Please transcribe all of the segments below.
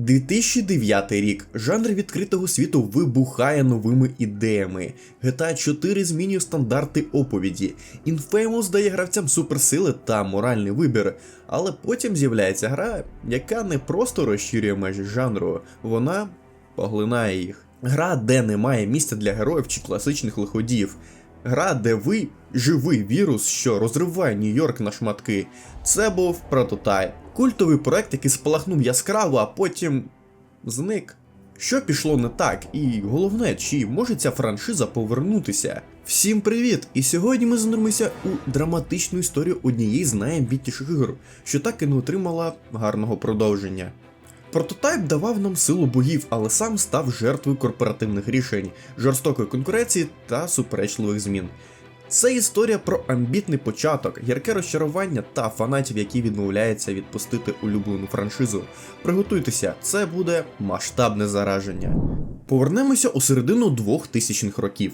2009 рік. Жанр відкритого світу вибухає новими ідеями. GTA 4 змінює стандарти оповіді. Infamous дає гравцям суперсили та моральний вибір. Але потім з'являється гра, яка не просто розширює межі жанру, вона поглинає їх. Гра, де немає місця для героїв чи класичних лиходіїв. Гра, де ви живий вірус, що розриває Нью-Йорк на шматки. Це був прототайп. Культовий проект, який спалахнув яскраво, а потім зник. Що пішло не так, і головне, чи може ця франшиза повернутися? Всім привіт! І сьогодні ми зануримося у драматичну історію однієї з найамбітніших ігор, що так і не отримала гарного продовження. Прототайп давав нам силу богів, але сам став жертвою корпоративних рішень, жорстокої конкуренції та суперечливих змін. Це історія про амбітний початок, ярке розчарування та фанатів, які відмовляються відпустити улюблену франшизу. Приготуйтеся, це буде масштабне зараження. Повернемося у середину 2000-х років.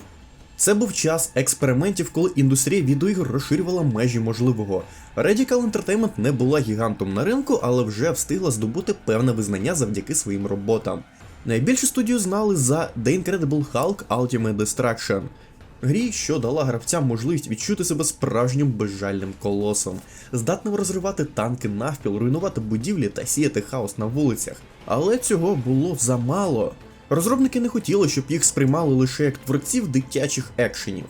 Це був час експериментів, коли індустрія відеоігр розширювала межі можливого. Radical Entertainment не була гігантом на ринку, але вже встигла здобути певне визнання завдяки своїм роботам. Найбільше студію знали за The Incredible Hulk Ultimate Destruction, грі, що дала гравцям можливість відчути себе справжнім безжальним колосом, здатним розривати танки навпіл, руйнувати будівлі та сіяти хаос на вулицях. Але цього було замало. Розробники не хотіли, щоб їх сприймали лише як творців дитячих екшенів.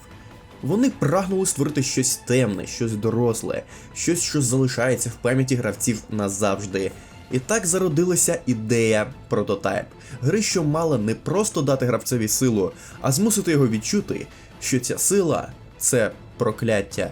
Вони прагнули створити щось темне, щось доросле, щось, що залишається в пам'яті гравців назавжди. І так зародилася ідея прототайп, гри, що мала не просто дати гравцеві силу, а змусити його відчути, що ця сила це прокляття.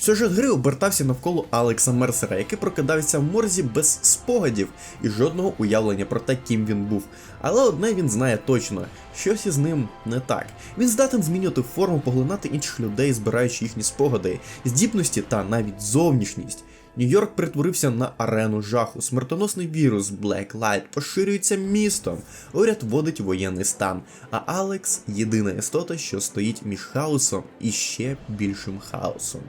Сюжет гри обертався навколо Алекса Мерсера, який прокидався в морзі без спогадів і жодного уявлення про те, ким він був. Але одне він знає точно, щось із ним не так. Він здатен змінювати форму, поглинати інших людей, збираючи їхні спогади, здібності та навіть зовнішність. Нью-Йорк перетворився на арену жаху. Смертоносний вірус Black Light поширюється містом. Уряд вводить воєнний стан. А Алекс єдина істота, що стоїть між хаосом і ще більшим хаосом.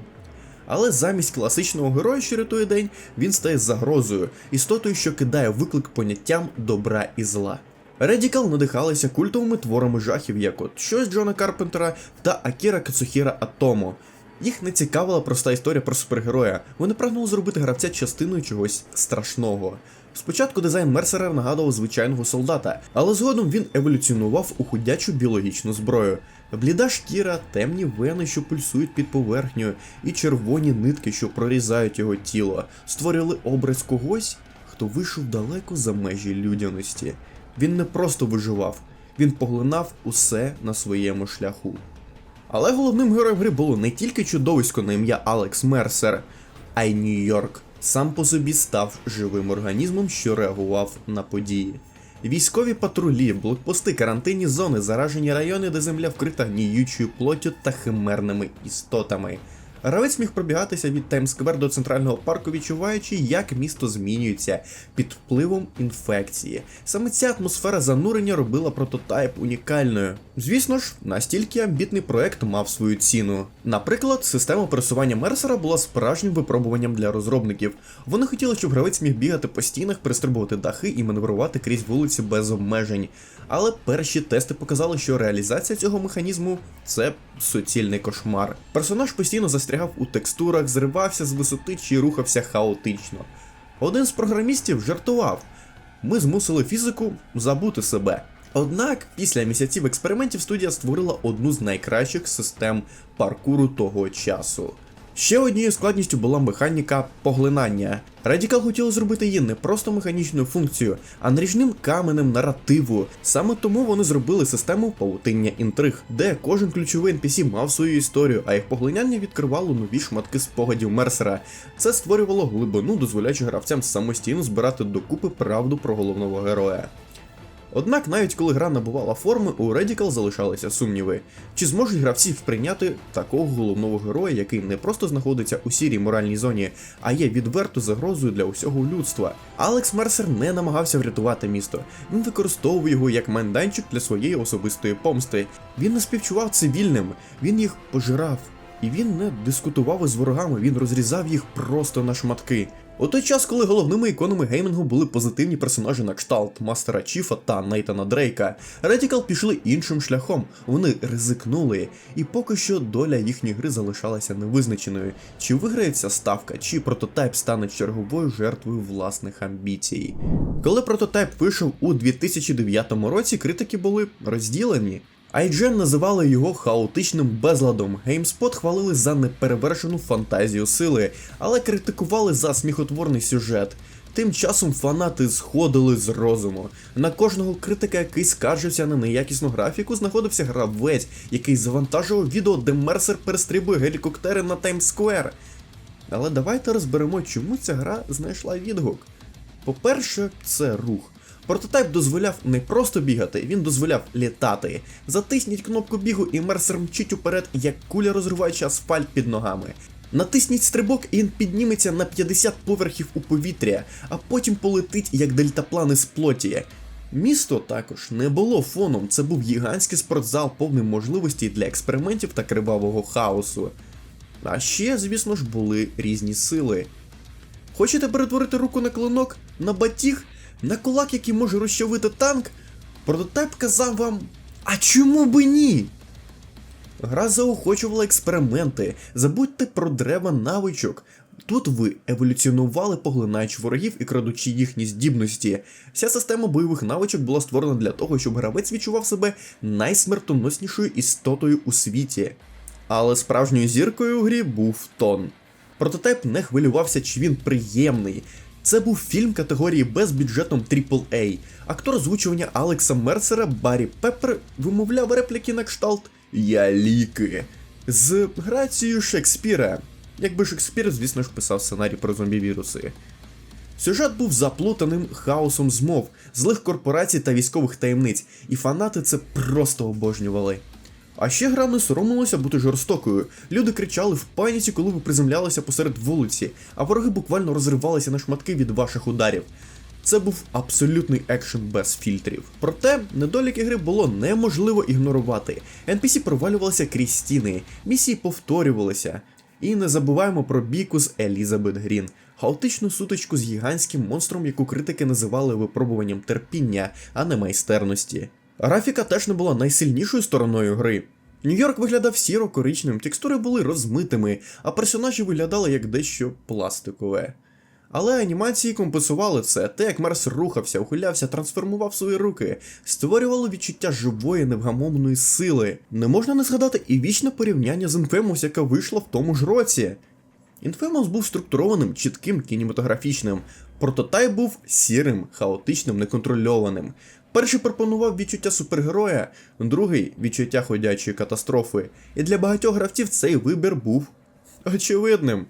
Але замість класичного героя, що рятує день, він стає загрозою, істотою, що кидає виклик поняттям добра і зла. Radical надихалися культовими творами жахів, як от щось Джона Карпентера та Акіра Кацухіра Атомо. Їх не цікавила проста історія про супергероя, вони прагнули зробити гравця частиною чогось страшного. Спочатку дизайн Мерсера нагадував звичайного солдата, але згодом він еволюціонував у ходячу біологічну зброю. Бліда шкіра, темні вени, що пульсують під поверхнею, і червоні нитки, що прорізають його тіло, створювали образ когось, хто вийшов далеко за межі людяності. Він не просто виживав, він поглинав усе на своєму шляху. Але головним героєм гри було не тільки чудовисько на ім'я Алекс Мерсер, а й Нью-Йорк сам по собі став живим організмом, що реагував на події. Військові патрулі, блокпости, карантинні зони, заражені райони, де земля вкрита гніючою плоттю та химерними істотами. Гравець міг пробігатися від Таймсквер до центрального парку, відчуваючи, як місто змінюється під впливом інфекції. Саме ця атмосфера занурення робила прототайп унікальною. Звісно ж, настільки амбітний проект мав свою ціну. Наприклад, система пересування Мерсера була справжнім випробуванням для розробників. Вони хотіли, щоб гравець міг бігати по стінах, перестрибувати дахи і маневрувати крізь вулиці без обмежень. Але перші тести показали, що реалізація цього механізму це суцільний кошмар. Персонаж постійно застрягав у текстурах, зривався з висоти чи рухався хаотично. Один з програмістів жартував: ми змусили фізику забути себе. Однак, після місяців експериментів студія створила одну з найкращих систем паркуру того часу. Ще однією складністю була механіка поглинання. Radical хотіли зробити її не просто механічною функцією, а наріжним каменем наративу. Саме тому вони зробили систему павутиння інтриг, де кожен ключовий NPC мав свою історію, а їх поглиняння відкривало нові шматки спогадів Мерсера. Це створювало глибину, дозволяючи гравцям самостійно збирати докупи правду про головного героя. Однак, навіть коли гра набувала форми, у Radical залишалися сумніви, чи зможуть гравці прийняти такого головного героя, який не просто знаходиться у сірій моральній зоні, а є відверто загрозою для усього людства. Алекс Мерсер не намагався врятувати місто, він використовував його як майданчик для своєї особистої помсти. Він не співчував цивільним, він їх пожирав. І він не дискутував із ворогами, він розрізав їх просто на шматки. У той час, коли головними іконами геймінгу були позитивні персонажі на кшталт Мастера Чіфа та Нейтана Дрейка, Radical пішли іншим шляхом. Вони ризикнули, і поки що доля їхньої гри залишалася невизначеною. Чи виграє ця ставка, чи прототайп стане черговою жертвою власних амбіцій. Коли прототайп вийшов у 2009 році, критики були розділені. IGN називали його хаотичним безладом. GameSpot хвалили за неперевершену фантазію сили, але критикували за сміхотворний сюжет. Тим часом фанати сходили з розуму. На кожного критика, який скаржився на неякісну графіку, знаходився гравець, який завантажував відео, де Мерсер перестрибує гелікоптери на Таймс-сквер. Але давайте розберемо, чому ця гра знайшла відгук. По-перше, це рух. Прототайп дозволяв не просто бігати, він дозволяв літати. Затисніть кнопку бігу, і мерсер мчить уперед, як куля розриваючи асфальт під ногами. Натисніть стрибок, і він підніметься на 50 поверхів у повітря, а потім полетить як дельтаплани з плоті. Місто також не було фоном, це був гігантський спортзал, повний можливостей для експериментів та кривавого хаосу. А ще, звісно ж, були різні сили. Хочете перетворити руку на клинок, на батіг, на кулак, який може розчавити танк? Прототайп казав вам. А чому би ні? Гра заохочувала експерименти, забудьте про дерева навичок. Тут ви еволюціонували, поглинаючи ворогів і крадучи їхні здібності. Вся система бойових навичок була створена для того, щоб гравець відчував себе найсмертоноснішою істотою у світі. Але справжньою зіркою у грі був тон. Прототайп не хвилювався, чи він приємний. Це був фільм категорії Б з бюджетом AAA. Актор озвучування Алекса Мерсера Баррі Пеппер вимовляв репліки на кшталт Я ліки з грацією Шекспіра. Якби Шекспір, звісно ж, писав сценарій про зомбі-віруси. Сюжет був заплутаним хаосом змов, злих корпорацій та військових таємниць, і фанати це просто обожнювали. А ще гра не соромилася бути жорстокою. Люди кричали в паніці, коли ви приземлялися посеред вулиці, а вороги буквально розривалися на шматки від ваших ударів. Це був абсолютний екшен без фільтрів. Проте недоліки гри було неможливо ігнорувати. NPC провалювалися крізь стіни, місії повторювалися. І не забуваємо про бійку з Елізабет Грін, хаотичну сутичку з гігантським монстром, яку критики називали випробуванням терпіння, а не майстерності. Графіка теж не була найсильнішою стороною гри. Нью-Йорк виглядав сіро-коричневим, текстури були розмитими, а персонажі виглядали як дещо пластикове. Але анімації компенсували це, те, як Мерс рухався, ухилявся, трансформував свої руки, створювало відчуття живої невгамовної сили. Не можна не згадати і вічне порівняння з Infamous, яка вийшла в тому ж році. Infamous був структурованим, чітким, кінематографічним. Прототайп був сірим, хаотичним, неконтрольованим. Перший пропонував відчуття супергероя, другий відчуття ходячої катастрофи. І для багатьох гравців цей вибір був очевидним.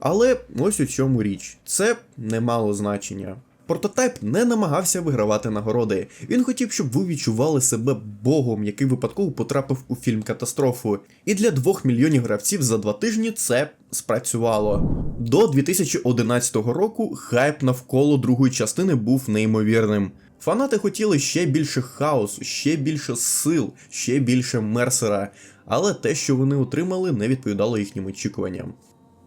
Але ось у чому річ, це не мало значення. Прототайп не намагався вигравати нагороди. Він хотів, щоб ви відчували себе богом, який випадково потрапив у фільм катастрофу. І для двох мільйонів гравців за два тижні це спрацювало. До 2011 року хайп навколо другої частини був неймовірним. Фанати хотіли ще більше хаосу, ще більше сил, ще більше мерсера, але те, що вони отримали, не відповідало їхнім очікуванням.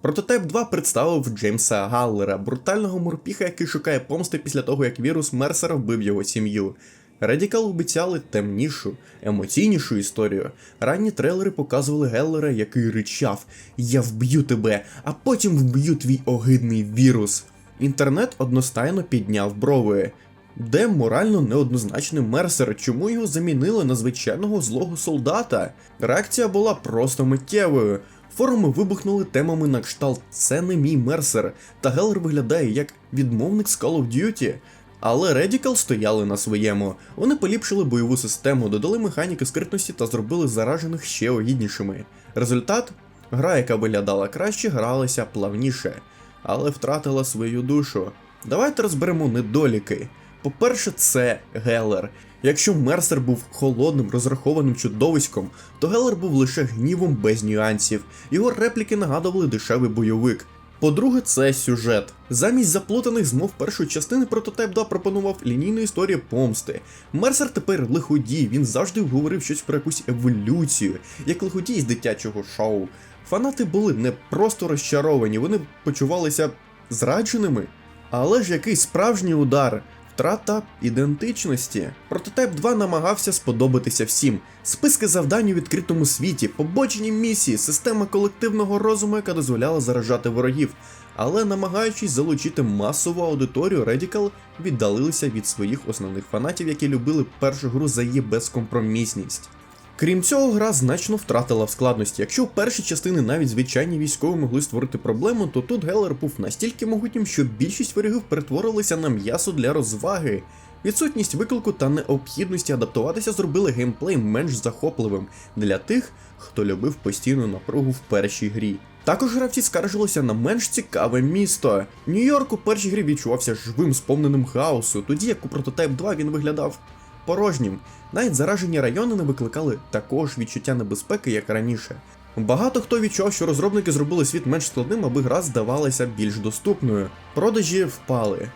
Прототайп 2 представив Джеймса Галлера, брутального морпіха, який шукає помсти після того, як вірус Мерсера вбив його сім'ю. Радікал обіцяли темнішу, емоційнішу історію. Ранні трейлери показували Геллера, який ричав: Я вб'ю тебе, а потім вб'ю твій огидний вірус. Інтернет одностайно підняв брови. Де морально неоднозначний мерсер, чому його замінили на звичайного злого солдата? Реакція була просто миттєвою. Форуми вибухнули темами на кшталт Це не мій мерсер, та Геллер виглядає як відмовник з Call of Duty. Але Radical стояли на своєму. Вони поліпшили бойову систему, додали механіки скритності та зробили заражених ще огіднішими. Результат гра, яка виглядала краще, гралася плавніше, але втратила свою душу. Давайте розберемо недоліки. По-перше, це Геллер. Якщо Мерсер був холодним, розрахованим чудовиськом, то Геллер був лише гнівом без нюансів. Його репліки нагадували дешевий бойовик. По-друге, це сюжет. Замість заплутаних змов першої частини прототип 2 пропонував лінійну історію помсти. Мерсер тепер лиходій, він завжди говорив щось про якусь еволюцію, як лиходій з дитячого шоу. Фанати були не просто розчаровані, вони почувалися зрадженими. Але ж який справжній удар? Втрата ідентичності. Прототип 2 намагався сподобатися всім. Списки завдань у відкритому світі, побочні місії, система колективного розуму, яка дозволяла заражати ворогів. Але намагаючись залучити масову аудиторію, Radical віддалилися від своїх основних фанатів, які любили першу гру за її безкомпромісність. Крім цього, гра значно втратила в складності. Якщо в першій частини навіть звичайні військові могли створити проблему, то тут Гелер був настільки могутнім, що більшість ворогів перетворилися на м'ясо для розваги. Відсутність виклику та необхідності адаптуватися зробили геймплей менш захопливим для тих, хто любив постійну напругу в першій грі. Також гравці скаржилися на менш цікаве місто. Нью-Йорк у першій грі відчувався живим, сповненим хаосу, тоді як у Прототип 2 він виглядав порожнім. Навіть заражені райони не викликали такого ж відчуття небезпеки, як раніше. Багато хто відчув, що розробники зробили світ менш складним, аби гра здавалася більш доступною. Продажі впали.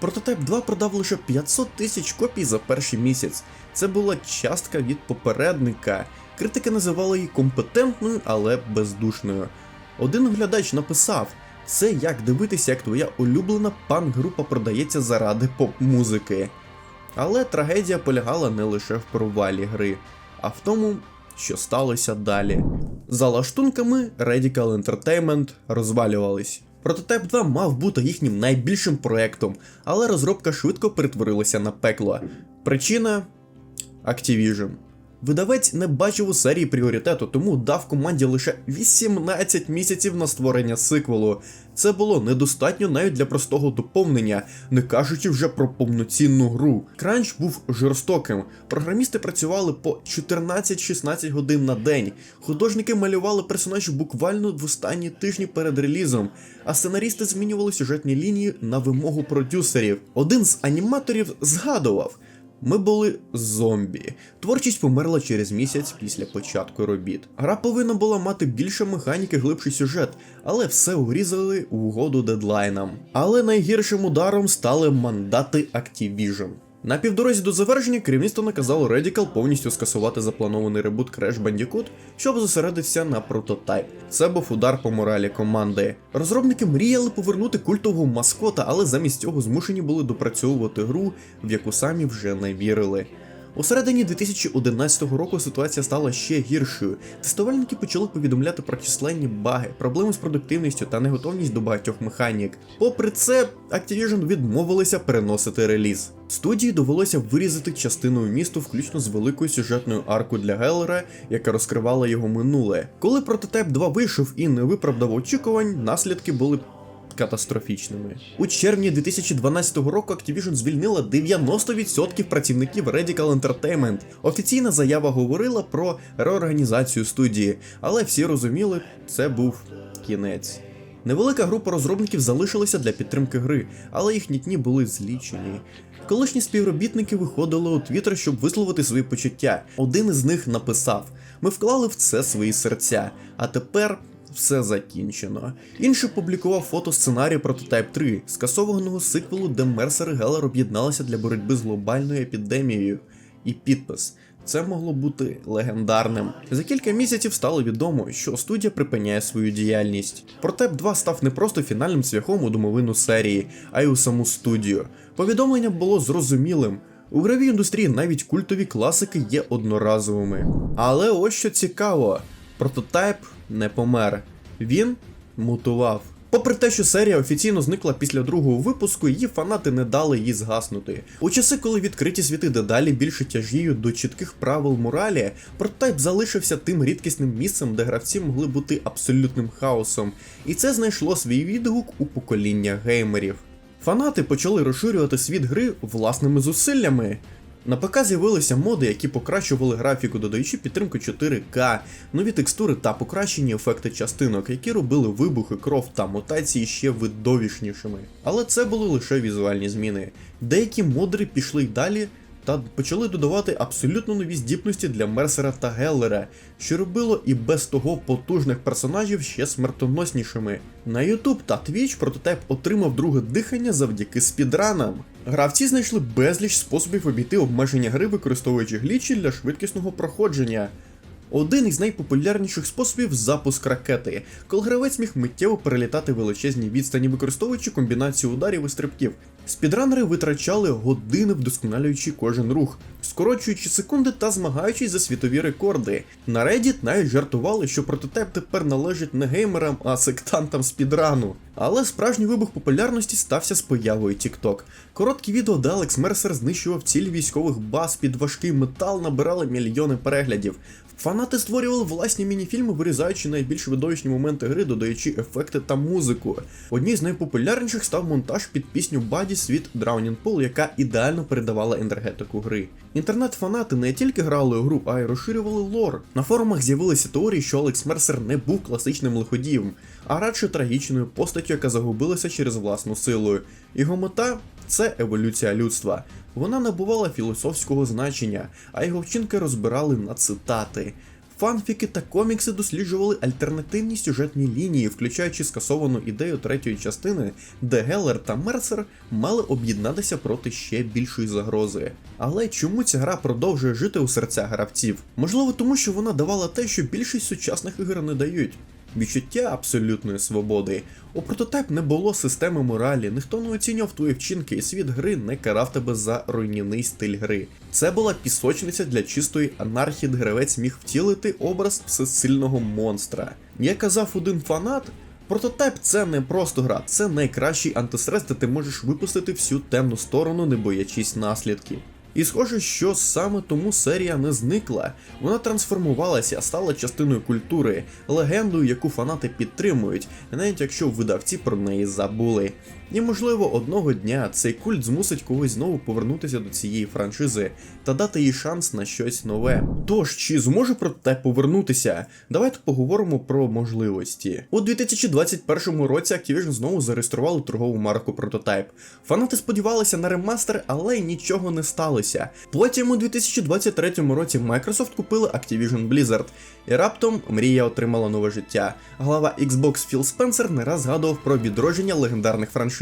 Прототип 2 продав лише 500 тисяч копій за перший місяць. Це була частка від попередника. Критики називали її компетентною, але бездушною. Один глядач написав: це як дивитися, як твоя улюблена панк-група продається заради поп-музики. Але трагедія полягала не лише в провалі гри, а в тому, що сталося далі. За лаштунками Radical Entertainment розвалювались. Прототип 2 мав бути їхнім найбільшим проектом, але розробка швидко перетворилася на пекло. Причина Activision. Видавець не бачив у серії пріоритету, тому дав команді лише 18 місяців на створення сиквелу. Це було недостатньо навіть для простого доповнення, не кажучи вже про повноцінну гру. Кранч був жорстоким. Програмісти працювали по 14-16 годин на день. Художники малювали персонажів буквально в останні тижні перед релізом, а сценарісти змінювали сюжетні лінії на вимогу продюсерів. Один з аніматорів згадував. Ми були зомбі. Творчість померла через місяць після початку робіт. Гра повинна була мати більше механіки, глибший сюжет, але все урізали угоду дедлайнам. Але найгіршим ударом стали мандати Activision. На півдорозі до завершення керівництво наказало Radical повністю скасувати запланований ребут Crash Bandicoot, щоб зосередитися на прототайп. Це був удар по моралі команди. Розробники мріяли повернути культового маскота, але замість цього змушені були допрацьовувати гру, в яку самі вже не вірили. У середині 2011 року ситуація стала ще гіршою. Тестувальники почали повідомляти про численні баги, проблеми з продуктивністю та неготовність до багатьох механік. Попри це, Activision відмовилися переносити реліз. Студії довелося вирізати частину місту, включно з великою сюжетною аркою для Геллера, яка розкривала його минуле. Коли прототип 2 вийшов і не виправдав очікувань, наслідки були катастрофічними. У червні 2012 року Activision звільнила 90% працівників Radical Entertainment. Офіційна заява говорила про реорганізацію студії, але всі розуміли, це був кінець. Невелика група розробників залишилася для підтримки гри, але їхні дні були злічені. Колишні співробітники виходили у Твіттер, щоб висловити свої почуття. Один із них написав: Ми вклали в це свої серця, а тепер все закінчено. Інший публікував фото сценарію Прототайп 3, скасованого сиквелу, де Мерсер і Гелер об'єдналися для боротьби з глобальною епідемією. І підпис. Це могло бути легендарним. За кілька місяців стало відомо, що студія припиняє свою діяльність. Протеп 2 став не просто фінальним цвяхом у домовину серії, а й у саму студію. Повідомлення було зрозумілим. У гравій індустрії навіть культові класики є одноразовими. Але ось що цікаво: прототайп не помер. Він мутував. Попри те, що серія офіційно зникла після другого випуску, її фанати не дали їй згаснути. У часи, коли відкриті світи дедалі більше тяжіють до чітких правил моралі, прототайп залишився тим рідкісним місцем, де гравці могли бути абсолютним хаосом, і це знайшло свій відгук у покоління геймерів. Фанати почали розширювати світ гри власними зусиллями. На ПК з'явилися моди, які покращували графіку, додаючи підтримку 4К, нові текстури та покращені ефекти частинок, які робили вибухи, кров та мутації ще видовішнішими. Але це були лише візуальні зміни. Деякі модери пішли й далі та почали додавати абсолютно нові здібності для Мерсера та Геллера, що робило і без того потужних персонажів ще смертоноснішими. На YouTube та Twitch прототип отримав друге дихання завдяки спідранам. Гравці знайшли безліч способів обійти обмеження гри, використовуючи глічі для швидкісного проходження. Один із найпопулярніших способів запуск ракети, коли гравець міг миттєво перелітати величезні відстані, використовуючи комбінацію ударів і стрибків. Спідранери витрачали години вдосконалюючи кожен рух, скорочуючи секунди та змагаючись за світові рекорди. На Reddit навіть жартували, що прототип тепер належить не геймерам, а сектантам спідрану. Але справжній вибух популярності стався з появою TikTok. Короткі відео, де Алекс Мерсер знищував цілі військових баз під важкий метал, набирали мільйони переглядів. Фанати створювали власні мініфільми, вирізаючи найбільш видовищні моменти гри, додаючи ефекти та музику. Одній з найпопулярніших став монтаж під пісню Баді Світ Drowning Pool, яка ідеально передавала енергетику гри. Інтернет-фанати не тільки грали у гру, а й розширювали лор. На форумах з'явилися теорії, що Алекс Мерсер не був класичним лиходієм, а радше трагічною постаттю, яка загубилася через власну силу. Його мета це еволюція людства. Вона набувала філософського значення, а його вчинки розбирали на цитати. Фанфіки та комікси досліджували альтернативні сюжетні лінії, включаючи скасовану ідею третьої частини, де Геллер та Мерсер мали об'єднатися проти ще більшої загрози. Але чому ця гра продовжує жити у серцях гравців? Можливо, тому що вона давала те, що більшість сучасних ігор не дають. Відчуття абсолютної свободи. У прототип не було системи моралі, ніхто не оцінював твої вчинки, і світ гри не карав тебе за руйнівний стиль гри. Це була пісочниця для чистої анархії, де гравець міг втілити образ всесильного монстра. Як казав один фанат. Прототип це не просто гра, це найкращий антистрес, де ти можеш випустити всю темну сторону, не боячись наслідків. І схоже, що саме тому серія не зникла. Вона трансформувалася, стала частиною культури, легендою, яку фанати підтримують, навіть якщо видавці про неї забули. І можливо, одного дня цей культ змусить когось знову повернутися до цієї франшизи та дати їй шанс на щось нове. Тож, чи зможе прототип повернутися? Давайте поговоримо про можливості. У 2021 році Activision знову зареєстрували торгову марку Прототип. Фанати сподівалися на ремастер, але нічого не сталося. Потім у 2023 році Microsoft купили Activision Blizzard, і раптом мрія отримала нове життя. Глава Xbox Філ Спенсер не раз згадував про відродження легендарних франшиз,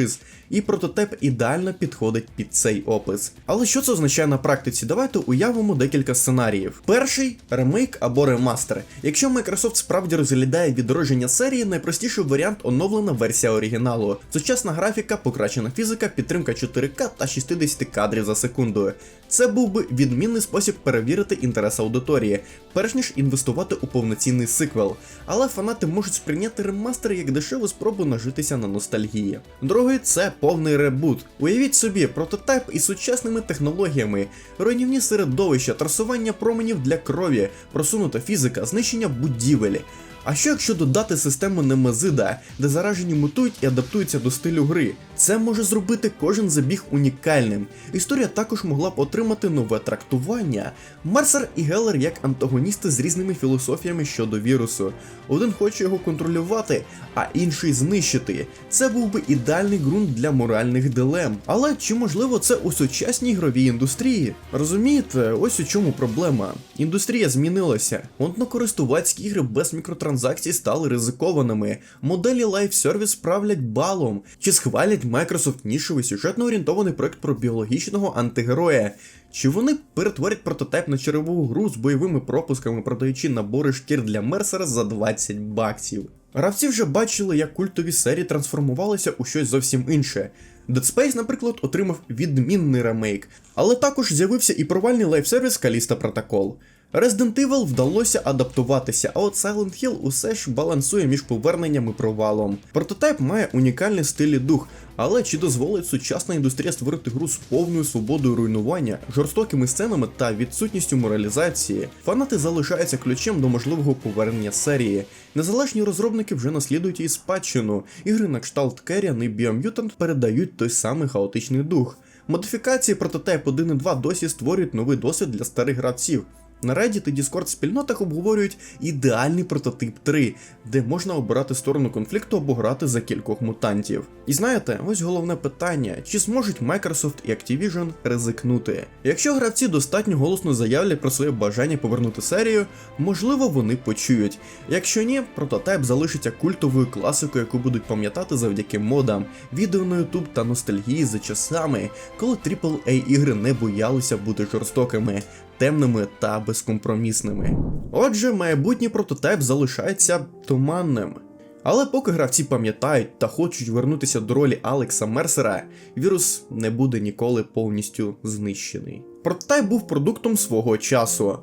і прототип ідеально підходить під цей опис. Але що це означає на практиці? Давайте уявимо декілька сценаріїв. Перший ремейк або ремастер. Якщо Microsoft справді розглядає відродження серії, найпростіший варіант оновлена версія оригіналу. Сучасна графіка, покращена фізика, підтримка 4К та 60 кадрів за секунду. Це був би відмінний спосіб перевірити інтерес аудиторії, перш ніж інвестувати у повноцінний сиквел. Але фанати можуть сприйняти ремастер як дешеву спробу нажитися на ностальгії. Другий це повний ребут. Уявіть собі, прототип із сучасними технологіями, руйнівні середовища, трасування променів для крові, просунута фізика, знищення будівель. А що якщо додати систему Немезида, де заражені мутують і адаптуються до стилю гри? Це може зробити кожен забіг унікальним. Історія також могла б отримати нове трактування. Мерсер і Геллер як антагоністи з різними філософіями щодо вірусу. Один хоче його контролювати, а інший знищити. Це був би ідеальний ґрунт для моральних дилем. Але чи можливо це у сучасній ігровій індустрії? Розумієте, ось у чому проблема. Індустрія змінилася. Однокористувацькі ігри без мікротранзакцій стали ризикованими. Моделі Live Service правлять балом. Чи схвалять Microsoft нішевий сюжетно орієнтований проект про біологічного антигероя? Чи вони перетворять прототип на череву гру з бойовими пропусками, продаючи набори шкір для Мерсера за 20 баксів? Гравці вже бачили, як культові серії трансформувалися у щось зовсім інше. Dead Space, наприклад, отримав відмінний ремейк, але також з'явився і провальний лайфсервіс Callisto Protocol. Resident Evil вдалося адаптуватися, а от Silent Hill усе ж балансує між поверненням і провалом. Прототип має унікальний стиль і дух, але чи дозволить сучасна індустрія створити гру з повною свободою руйнування, жорстокими сценами та відсутністю моралізації? Фанати залишаються ключем до можливого повернення серії. Незалежні розробники вже наслідують її спадщину. Ігри на кшталт Керріан і Biomutant передають той самий хаотичний дух. Модифікації прототип 1 і 2 досі створюють новий досвід для старих гравців. На Reddit і Discord спільнотах обговорюють ідеальний прототип 3, де можна обирати сторону конфлікту або грати за кількох мутантів. І знаєте, ось головне питання: чи зможуть Microsoft і Activision ризикнути? Якщо гравці достатньо голосно заявлять про своє бажання повернути серію, можливо вони почують. Якщо ні, прототип залишиться культовою класикою, яку будуть пам'ятати завдяки модам, відео на YouTube та ностальгії за часами, коли AAA ігри не боялися бути жорстокими. Темними та безкомпромісними. Отже, майбутній прототип залишається туманним. Але поки гравці пам'ятають та хочуть вернутися до ролі Алекса Мерсера, вірус не буде ніколи повністю знищений. Прототайп був продуктом свого часу.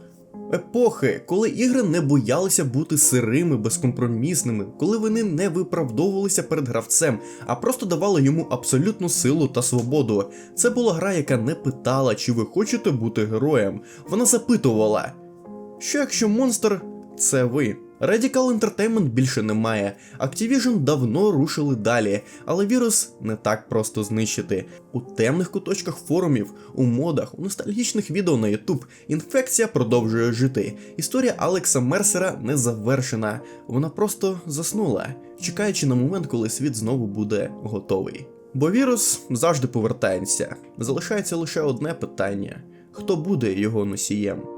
Епохи, коли ігри не боялися бути сирими, безкомпромісними, коли вони не виправдовувалися перед гравцем, а просто давали йому абсолютну силу та свободу. Це була гра, яка не питала, чи ви хочете бути героєм. Вона запитувала, що якщо монстр це ви. Radical Entertainment більше немає. Activision давно рушили далі, але вірус не так просто знищити. У темних куточках форумів, у модах, у ностальгічних відео на YouTube інфекція продовжує жити. Історія Алекса Мерсера не завершена, вона просто заснула, чекаючи на момент, коли світ знову буде готовий. Бо вірус завжди повертається. Залишається лише одне питання: хто буде його носієм?